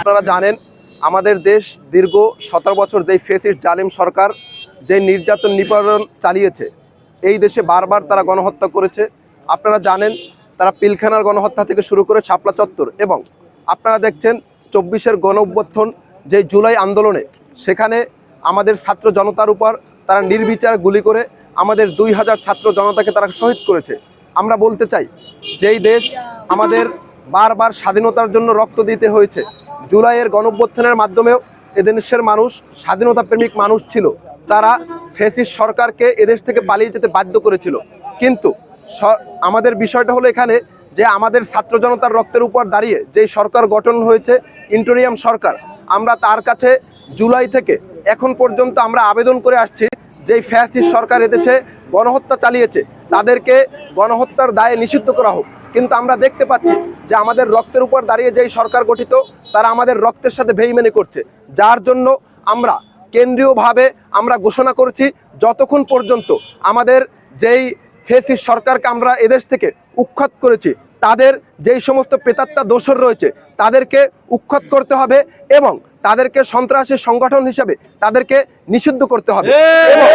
আপনারা জানেন, আমাদের দেশ দীর্ঘ সতেরো বছর যেই ফেসিস্ট জালিম সরকার যে নির্যাতন নিবারণ চালিয়েছে, এই দেশে বারবার তারা গণহত্যা করেছে। আপনারা জানেন, তারা পিলখানার গণহত্যা থেকে শুরু করে শাপলা চত্বর এবং আপনারা দেখছেন চব্বিশের গণ অভ্যর্থন যে জুলাই আন্দোলনে, সেখানে আমাদের ছাত্র জনতার উপর তারা নির্বিচার গুলি করে আমাদের দুই হাজার ছাত্র জনতাকে তারা শহীদ করেছে। আমরা বলতে চাই, যেই দেশ আমাদের বারবার স্বাধীনতার জন্য রক্ত দিতে হয়েছে। জুলাইয়ের গণঅভ্যুত্থানের মাধ্যমেও এদেশের মানুষ স্বাধীনতা প্রেমিক মানুষ ছিল। তারা ফেসিস সরকারকে এদেশ থেকে পালিয়ে যেতে বাধ্য করেছিল। কিন্তু আমাদের বিষয়টা হলো এখানে যে আমাদের ছাত্র জনতার রক্তের উপর দাঁড়িয়ে যে সরকার গঠন হয়েছে, ইন্টোরিয়াম সরকার, আমরা তার কাছে জুলাই থেকে এখন পর্যন্ত আমরা আবেদন করে আসছি যেই ফ্যাসিস সরকার এদেশে গণহত্যা চালিয়েছে। তাদেরকে গণহত্যার দায়ে নিষিদ্ধ করা হোক। কিন্তু আমরা দেখতে পাচ্ছি যে আমাদের রক্তের উপর দাঁড়িয়ে যেই সরকার গঠিত তারা আমাদের রক্তের সাথে বেইমানি করছে। যার জন্য আমরা কেন্দ্রীয়ভাবে আমরা ঘোষণা করেছি যতক্ষণ পর্যন্ত আমাদের যেই ফেসিস সরকারকে আমরা এদেশ থেকে উৎখাত করেছি তাদের যেই সমস্ত পেতাত্তা দোষর রয়েছে তাদেরকে উৎখাত করতে হবে এবং তাদেরকে সন্ত্রাসী সংগঠন হিসাবে তাদেরকে নিষিদ্ধ করতে হবে। এবং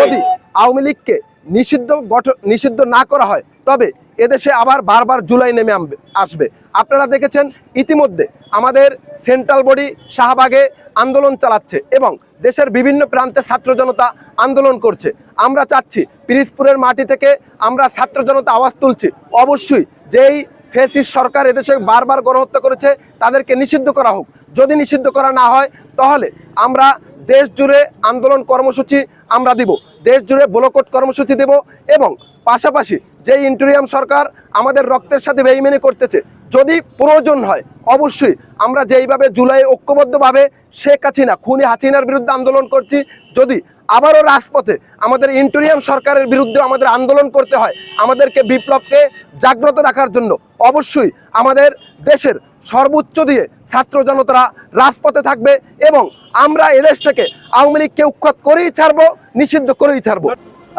যদি আওয়ামী লীগকে নিষিদ্ধ গঠন নিষিদ্ধ না করা হয়, তবে এদেশে আবার বারবার জুলাই নেমে আনবে আসবে। আপনারা দেখেছেন ইতিমধ্যে আমাদের সেন্ট্রাল বডি শাহবাগে আন্দোলন চালাচ্ছে এবং দেশের বিভিন্ন প্রান্তে ছাত্র জনতা আন্দোলন করছে। আমরা চাচ্ছি পিরিজপুরের মাটি থেকে আমরা ছাত্র জনতা আওয়াজ তুলছি। অবশ্যই যেই ফেসিস সরকার এদেশে বারবার গণহত্যা করেছে, তাদেরকে নিষিদ্ধ করা হোক। যদি নিষিদ্ধ করা না হয়, তাহলে আমরা দেশ জুড়ে আন্দোলন কর্মসূচি আমরা দিব। দেশ জুড়ে ব্লকট কর্মসূচি দেব এবং পাশাপাশি যে ইন্টেরিয়াম সরকার আমাদের রক্তের সাথে বেইমেনি করতেছে, যদি প্রয়োজন হয়, অবশ্যই আমরা যেইভাবে জুলাই ঐক্যবদ্ধভাবে শেখ হাসিনা, খুনি হাসিনার বিরুদ্ধে আন্দোলন করছি, যদি আবারও রাজপথে আমাদের ইন্টেরিয়াম সরকারের বিরুদ্ধে আমাদের আন্দোলন করতে হয়, আমাদেরকে বিপ্লবকে জাগ্রত রাখার জন্য অবশ্যই আমাদের দেশের সর্বোচ্চ দিয়ে ছাত্র জনতারা রাজপথে থাকবে এবং আমরা এদেশ থেকে আওয়ামী লীগকে উৎখাত করেই ছাড়বো, নিষিদ্ধ করেই ছাড়বো।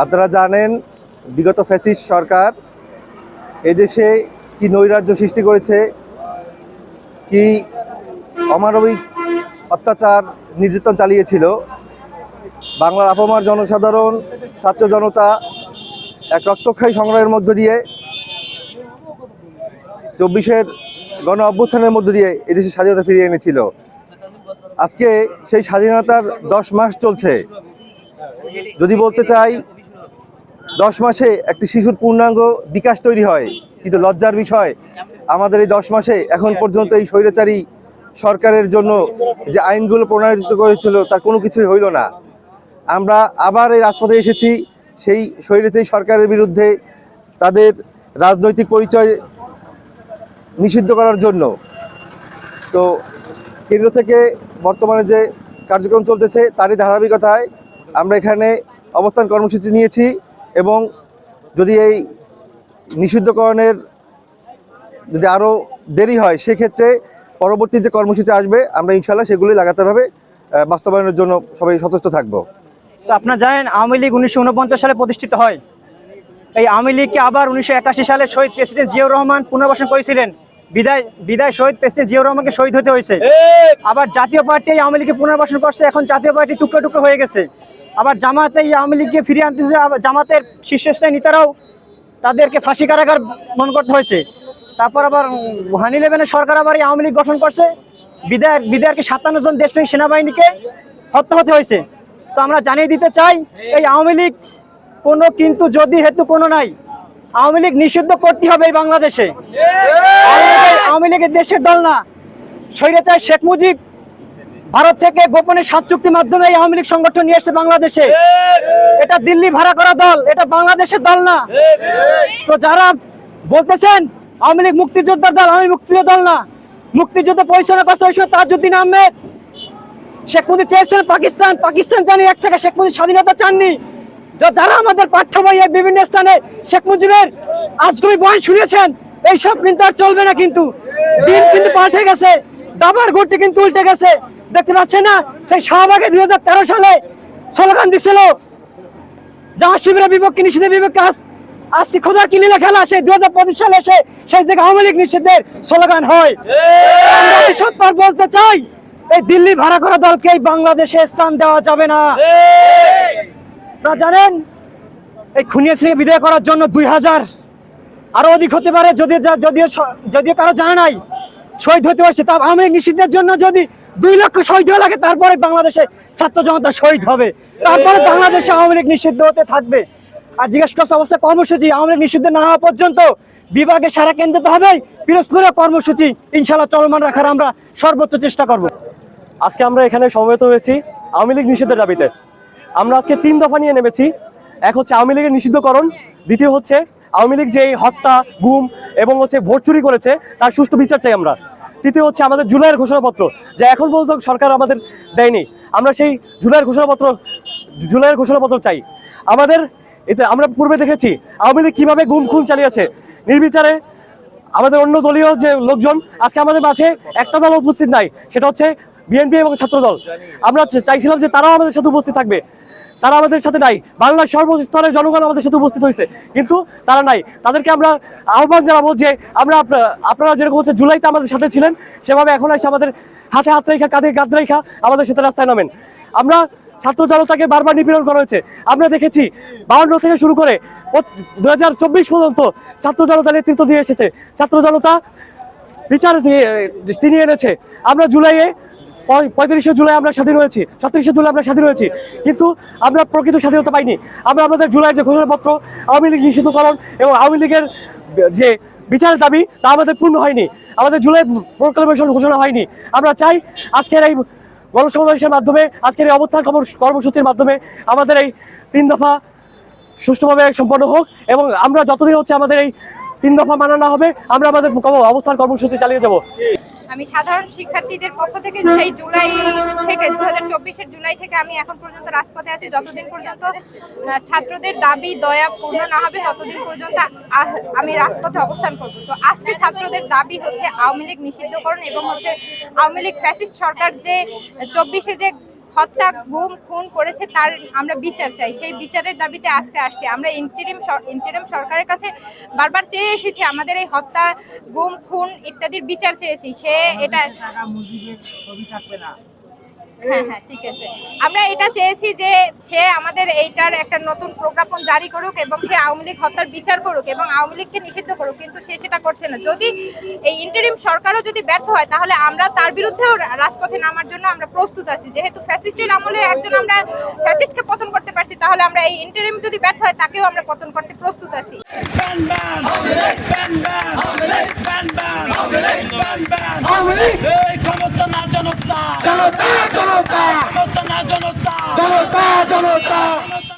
আপনারা জানেন, বিগত ফ্যাসিস্ট সরকার এদেশে কি নৈরাজ্য সৃষ্টি করেছে, কি অমানবিক অত্যাচার নির্যাতন চালিয়েছিল। বাংলার আপামার জনসাধারণ, ছাত্র জনতা এক রক্তক্ষয়ী সংগ্রামের মধ্য দিয়ে চব্বিশের গণ অভ্যুত্থানের মধ্য দিয়ে এদেশে স্বাধীনতা ফিরিয়ে এনেছিল। আজকে সেই স্বাধীনতার দশ মাস চলছে। যদি বলতে চাই, দশ মাসে একটি শিশুর পূর্ণাঙ্গ বিকাশ তৈরি হয়, কিন্তু লজ্জার বিষয়, আমাদের এই দশ মাসে এখন পর্যন্ত এই স্বৈরাচারী সরকারের জন্য যে আইনগুলো প্রণয়িত করেছিল, তার কোনো কিছুই হইল না। আমরা আবার এই রাজপথে এসেছি, সেই স্বৈরাচারী সরকারের বিরুদ্ধে তাদের রাজনৈতিক পরিচয় নিষিদ্ধ করার জন্য। তো কেন্দ্র থেকে বর্তমানে যে কার্যক্রম চলতেছে, তারই ধারাবাহিকতায় আমরা এখানে অবস্থান কর্মসূচি নিয়েছি এবং যদি এই নিষিদ্ধকরণের যদি আরও দেরি হয়, সেক্ষেত্রে পরবর্তী যে কর্মসূচি আসবে, আমরা ইনশাল্লাহ সেগুলি লাগাতারভাবে বাস্তবায়নের জন্য সবাই সচেষ্ট থাকব। তো আপনারা জানেন, আওয়ামী লীগ উনিশশো ঊনপঞ্চাশ সালে প্রতিষ্ঠিত হয়। এই আওয়ামী লীগকে আবার উনিশশো একাশি সালে শহীদ প্রেসিডেন্ট জিয়াউর রহমান পুনর্বাসন করেছিলেন। বিদায় বিদায় শহীদ প্রেসিডেন্ট জিয়াউর রহমানকে শহীদ হতে হয়েছে। আবার জাতীয় পার্টি আওয়ামী লীগকে পুনর্বাসন করছে, এখন জাতীয় পার্টি টুকরো টুকরো হয়ে গেছে। আবার জামাতে এই আওয়ামী লীগকে ফিরিয়ে আনতেছে জামাতের শীর্ষস্থায়ী নেতারাও তাদেরকে ফাঁসি কারাগার মন করতে হয়েছে। তারপর আবার হানি লেভেনের সরকার আবার এই আওয়ামী লীগ গঠন করছে। বিদায় বিদায়কে সাতান্ন জন দেশপ্রেমী সেনাবাহিনীকে হত্যা হতে হয়েছে। তো আমরা জানিয়ে দিতে চাই, এই আওয়ামী লীগ কোনো কিন্তু যদি হেতু কোনো নাই, আওয়ামী লীগ নিষিদ্ধ করতে হবে এই বাংলাদেশে। আওয়ামী লীগের- দেশের দল না। স্বৈরাচার শেখ মুজিব ভারত থেকে গোপনে সাত চুক্তির মাধ্যমে এই আওয়ামী লীগ সংগঠন নিয়ে এসেছে বাংলাদেশে। এটা দিল্লি ভাড়া করা দল, এটা বাংলাদেশের দল না। তো যারা বলতেছেন, আওয়ামী লীগ মুক্তিযোদ্ধার দল আমি মুক্তিযোদ্ধা দল না। মুক্তিযুদ্ধ পরিচালনা করছে ওই সময় তাজউদ্দিন আহমেদ। শেখ মুজিব চেয়েছিলেন পাকিস্তান পাকিস্তান জানি এক থেকে শেখ মুজিব স্বাধীনতা চাননি। যারা আমাদের পাঠ্য বইয়ে বিভিন্ন স্থানে শেখ মুজিবের আজগুবি বয়ান শুনেছেন, এইসব কিন্তু আর চলবে না কিন্তু। দিন কিন্তু পাল্টে গেছে, দাবার গড়টি কিন্তু উল্টে গেছে। দেখতে পাচ্ছেন না, সেই শাহবাগে দুই হাজার তেরো সালে স্লোগান দিছিল, জাহাজ শিবিরের বিপক্ষে নিষেধের বিপক্ষে আস আসছি খোদার কি লীলা খেলা? সেই দুই হাজার পঁচিশ সালে এসে সেই জায়গায় আওয়ামী লীগ নিষেধের স্লোগান হয়। সত্তর বলতে চাই, এই দিল্লি ভাড়া করা দলকে এই বাংলাদেশে স্থান দেওয়া যাবে না। আপনারা জানেন এই খুনিয়া শ্রেণি বিদায় করার জন্য দুই হাজার আরও অধিক হতে পারে যদি যদিও যদিও কারও জানা নাই শহীদ হতে হয়েছে তা লীগ নিষিদ্ধের জন্য যদি দুই লক্ষ শহীদ হওয়া লাগে তারপরে বাংলাদেশে ছাত্র জনতা শহীদ হবে। তারপরে বাংলাদেশে আওয়ামী লীগ নিষিদ্ধ হতে থাকবে। আর জিজ্ঞেস করছে অবস্থা কর্মসূচি আওয়ামী লীগ নিষিদ্ধ না হওয়া পর্যন্ত বিভাগে সারা কেন্দ্র হবেই পিরোজপুরে কর্মসূচি ইনশাল্লাহ চলমান রাখার আমরা সর্বোচ্চ চেষ্টা করব। আজকে আমরা এখানে সমবেত হয়েছি আওয়ামী লীগ নিষিদ্ধের দাবিতে। আমরা আজকে তিন দফা নিয়ে নেমেছি। এক হচ্ছে আওয়ামী লীগের নিষিদ্ধকরণ, দ্বিতীয় হচ্ছে আওয়ামী লীগ যে হত্যা, গুম এবং হচ্ছে ভোট চুরি করেছে, তার সুষ্ঠু বিচার চাই আমরা। তৃতীয় হচ্ছে আমাদের জুলাইয়ের ঘোষণাপত্র, যা এখন পর্যন্ত সরকার আমাদের দেয়নি। আমরা সেই জুলাইয়ের ঘোষণাপত্র জুলাইয়ের ঘোষণাপত্র চাই। আমাদের এতে, আমরা পূর্বে দেখেছি আওয়ামী লীগ কীভাবে গুম খুন চালিয়েছে। নির্বিচারে আমাদের অন্য দলীয় যে লোকজন, আজকে আমাদের মাঝে একটা দল উপস্থিত নাই, সেটা হচ্ছে বিএনপি এবং ছাত্রদল। আমরা চাইছিলাম যে তারাও আমাদের সাথে উপস্থিত থাকবে। তারা আমাদের সাথে নাই। বাংলার সর্বস্তরের জনগণ আমাদের সাথে উপস্থিত হয়েছে। কিন্তু তারা নাই। তাদেরকে আমরা আহ্বান জানাব যে আমরা আপনারা যেরকম হচ্ছে জুলাইতে আমাদের সাথে ছিলেন, সেভাবে এখন এসে আমাদের হাতে হাত রেখা, কাঁধে কাঁধ রেখা আমাদের সাথে রাস্তায় নামেন। আমরা ছাত্র জনতাকে বারবার নিপীড়ন করা হয়েছে। আমরা দেখেছি বাউন্ন থেকে শুরু করে দু হাজার চব্বিশ পর্যন্ত ছাত্র জনতা নেতৃত্ব দিয়ে এসেছে। ছাত্র জনতা বিচার ছিনিয়ে এনেছে। আমরা জুলাইয়ে পঁয়ত্রিশে জুলাই আমরা স্বাধীন হয়েছি ছত্রিশে জুলাই আমরা স্বাধীন হয়েছি। কিন্তু আমরা প্রকৃত স্বাধীনতা পাইনি। আমরা আমাদের জুলাই যে ঘোষণাপত্র আওয়ামী লীগ নিষিদ্ধকরণ এবং আওয়ামী লীগের যে বিচারের দাবি, তা আমাদের পূর্ণ হয়নি। আমাদের জুলাই প্রোক্লামেশন ঘোষণা হয়নি। আমরা চাই আজকের এই গণসমাবেশের মাধ্যমে, আজকের এই অবস্থান কর্মসূচির মাধ্যমে আমাদের এই তিন দফা সুষ্ঠুভাবে সম্পন্ন হোক এবং আমরা যতদিন হচ্ছে আমাদের এই তিন দফা মানা না হবে, আমরা আমাদের অবস্থান কর্মসূচি চালিয়ে যাব। আমি সাধারণ শিক্ষার্থীদের পক্ষ থেকে সেই জুলাই থেকে দু হাজার জুলাই থেকে আমি এখন পর্যন্ত রাজপথে আছি, যতদিন পর্যন্ত ছাত্রদের দাবি, দয়া পূর্ণ না হবে, ততদিন পর্যন্ত আমি রাজপথে অবস্থান করব। তো আজকে ছাত্রদের দাবি হচ্ছে আওয়ামী লীগ নিষিদ্ধকরণ এবং হচ্ছে আওয়ামী লীগ ফ্যাসিস্ট সরকার যে চব্বিশে যে হত্যা, গুম, খুন করেছে তার আমরা বিচার চাই। সেই বিচারের দাবিতে আজকে আসছি। আমরা ইন্টারিম ইন্টারিম সরকারের কাছে বারবার চেয়ে এসেছি, আমাদের এই হত্যা, গুম, খুন ইত্যাদির বিচার চেয়েছি। সে এটা হ্যাঁ হ্যাঁ ঠিক আছে আমরা এটা চেয়েছি যে সে আমাদের এইটার একটা নতুন প্রজ্ঞাপন জারি করুক এবং সে আওয়ামী লীগ হত্যার বিচার করুক এবং আওয়ামী লীগকে নিষিদ্ধ করুক কিন্তু সে সেটা করছে না যদি এই ইন্টারিম সরকারও যদি ব্যর্থ হয় তাহলে আমরা তার বিরুদ্ধেও রাজপথে নামার জন্য আমরা প্রস্তুত আছি যেহেতু ফ্যাসিস্টের আমলে একজন আমরা ফ্যাসিস্টকে পতন করতে পারছি তাহলে আমরা এই ইন্টারিম যদি ব্যর্থ হয় তাকেও আমরা পতন করতে প্রস্তুত আছি ক্ষমতা না জনতা জনতা জনতা ক্ষমতা না জনতা জনতা জনতা